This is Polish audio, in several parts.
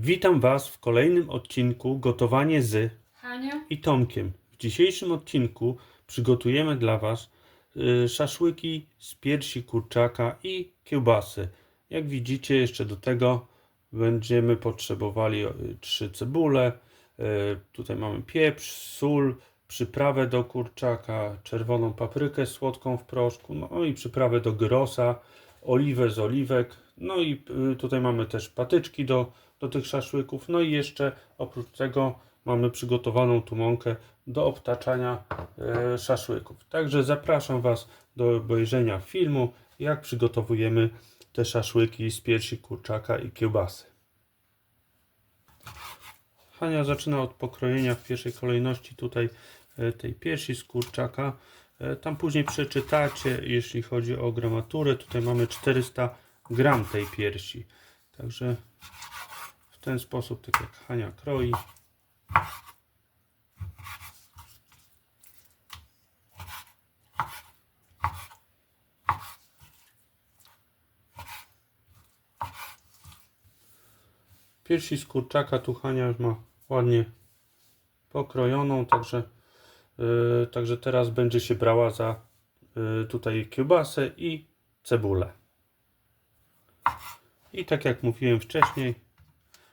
Witam Was w kolejnym odcinku Gotowanie z Hania? i Tomkiem. W dzisiejszym odcinku przygotujemy dla Was y, szaszłyki z piersi kurczaka i kiełbasy. Jak widzicie, jeszcze do tego będziemy potrzebowali y, trzy cebule. y, Tutaj mamy pieprz, sól, przyprawę do kurczaka, czerwoną paprykę słodką w proszku, no i przyprawę do gyrosa, oliwę z oliwek. No i y, tutaj mamy też patyczki do, do tych szaszłyków. No i jeszcze oprócz tego mamy przygotowaną tu mąkę do obtaczania e, szaszłyków. Także zapraszam Was do obejrzenia filmu, jak przygotowujemy te szaszłyki z piersi kurczaka i kiełbasy. Hania zaczyna od pokrojenia w pierwszej kolejności tutaj e, tej piersi z kurczaka. E, Tam później przeczytacie, jeśli chodzi o gramaturę. Tutaj mamy 400 gram tej piersi. Także w ten sposób, tak jak Hania kroi. Piersi z kurczaka tu Hania już ma ładnie pokrojoną, także, także teraz będzie się brała za yy, tutaj kiełbasę i cebulę. I tak jak mówiłem wcześniej,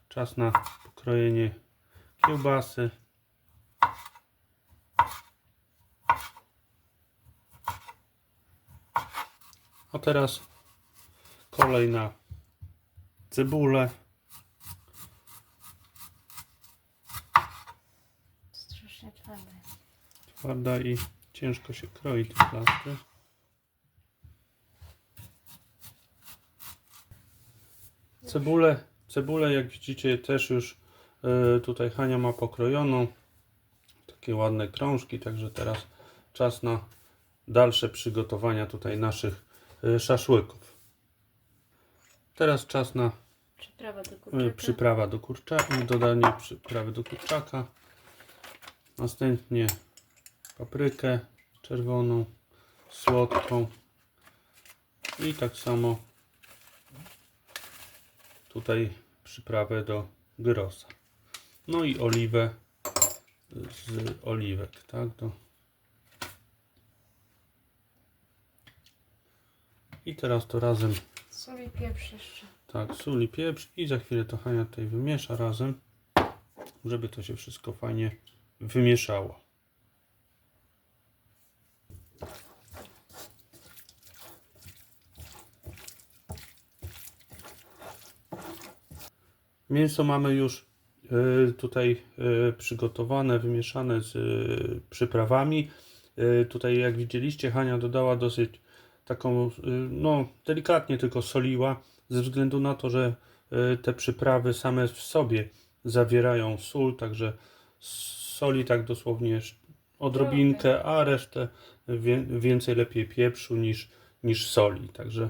czas na pokrojenie kiełbasy. A teraz kolej na cebulę. Twarda i ciężko się kroi ten plaster. Cebulę, cebulę jak widzicie też już e, tutaj Hania ma pokrojoną. Takie ładne krążki, także teraz czas na dalsze przygotowania tutaj naszych e, szaszłyków. Teraz czas na Przyprawa do e, kurczaka. przyprawa do kurczaka, dodanie przyprawy do kurczaka. Następnie paprykę czerwoną, słodką i tak samo tutaj przyprawę do gyrosa. No i oliwę z oliwek, tak? Do... I teraz to razem Sól i pieprz jeszcze. tak, sól i pieprz i za chwilę to Hania tutaj wymiesza razem, żeby to się wszystko fajnie wymieszało. Mięso mamy już y, tutaj y, przygotowane, wymieszane z y, przyprawami. Tutaj jak widzieliście Hania dodała dosyć taką, no delikatnie tylko soliła, ze względu na to, że te przyprawy same w sobie zawierają sól, także soli tak dosłownie odrobinkę, a resztę więcej lepiej pieprzu niż, niż soli. Także,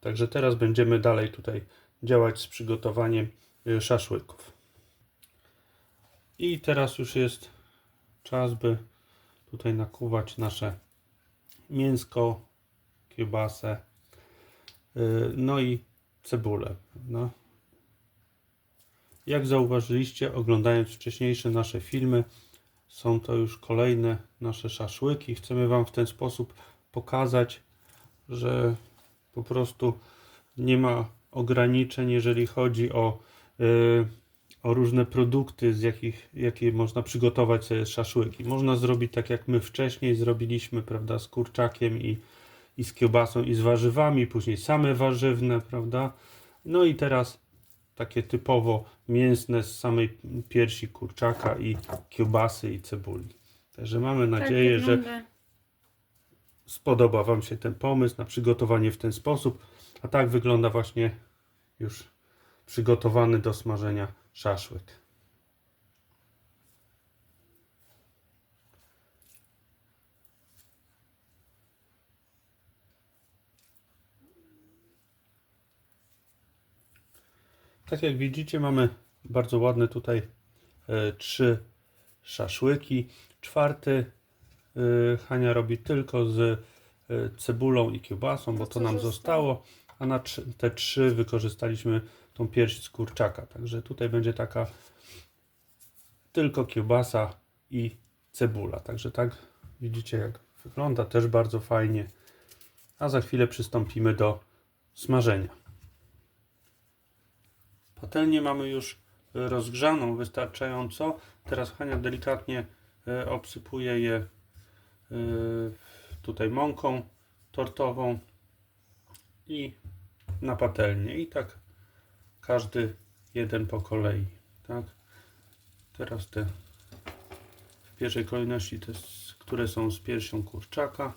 także teraz będziemy dalej tutaj działać z przygotowaniem szaszłyków. I teraz już jest czas, by tutaj nakuwać nasze mięsko, kiełbasę, y, no i cebulę. No. Jak zauważyliście, oglądając wcześniejsze nasze filmy, są to już kolejne nasze szaszłyki. Chcemy Wam w ten sposób pokazać, że po prostu nie ma ograniczeń, jeżeli chodzi o, y, o różne produkty, z jakich jakie można przygotować sobie szaszłyki. Można zrobić tak, jak my wcześniej zrobiliśmy, prawda, z kurczakiem i, i z kiełbasą i z warzywami, później same warzywne, prawda? No i teraz takie typowo mięsne z samej piersi kurczaka i kiełbasy i cebuli. Także mamy nadzieję, tak że spodoba Wam się ten pomysł na przygotowanie w ten sposób. A tak wygląda właśnie już przygotowany do smażenia szaszłyk. Tak jak widzicie, mamy bardzo ładne tutaj e, trzy szaszłyki. Czwarty e, Hania robi tylko z e, cebulą i kiełbasą, bo To nam zostało? a na te trzy wykorzystaliśmy tą pierś z kurczaka. Także tutaj będzie taka tylko kiełbasa i cebula. Także tak widzicie jak wygląda też bardzo fajnie. A za chwilę przystąpimy do smażenia. Patelnię mamy już rozgrzaną wystarczająco. Teraz Hania delikatnie e, obsypuje je e, tutaj mąką tortową i na patelnię. I tak każdy jeden po kolei. Tak? Teraz te w pierwszej kolejności te, które są z piersią kurczaka,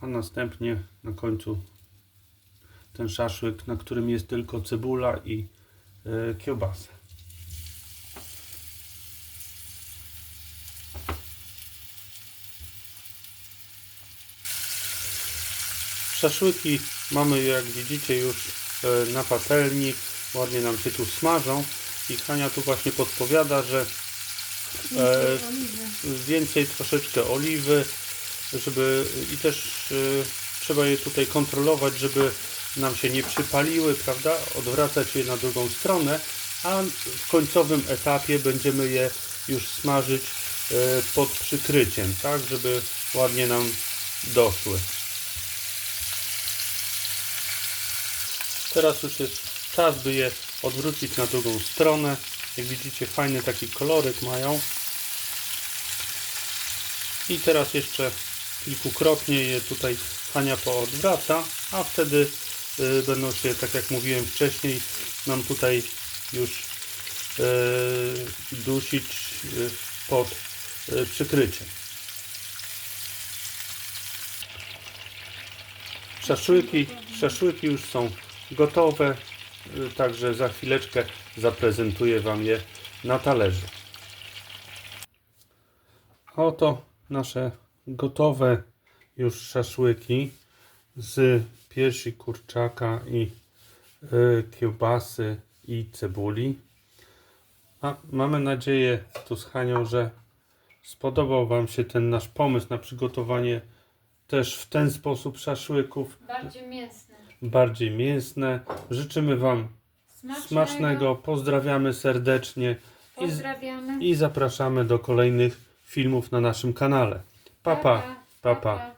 a następnie na końcu ten szaszłyk, na którym jest tylko cebula i e, kiełbasa. Szaszłyki mamy, jak widzicie, już na patelni. Ładnie nam się tu smażą. I Hania tu właśnie podpowiada, że E, więcej troszeczkę oliwy, żeby i też e, trzeba je tutaj kontrolować, żeby nam się nie przypaliły, prawda? Odwracać je na drugą stronę, a w końcowym etapie będziemy je już smażyć e, pod przykryciem, tak, żeby ładnie nam doszły. Teraz już jest czas, by je odwrócić na drugą stronę. Jak widzicie, fajny taki kolorek mają. I teraz jeszcze kilkukrotnie je tutaj Hania poodwraca, a wtedy y, będą się, tak jak mówiłem wcześniej, nam tutaj już y, dusić y, pod y, przykryciem. Szaszłyki, szaszłyki już są gotowe, y, także za chwileczkę zaprezentuję Wam je na talerzu. Oto nasze gotowe już szaszłyki z piersi kurczaka i y, kiełbasy i cebuli. A mamy nadzieję tu z Hanią, że spodobał Wam się ten nasz pomysł na przygotowanie też w ten sposób szaszłyków Bardziej mięsne. Bardziej mięsne. Życzymy Wam Smacznego. smacznego, pozdrawiamy serdecznie i, Pozdrawiamy. i zapraszamy do kolejnych filmów na naszym kanale. Pa pa, pa, pa. pa.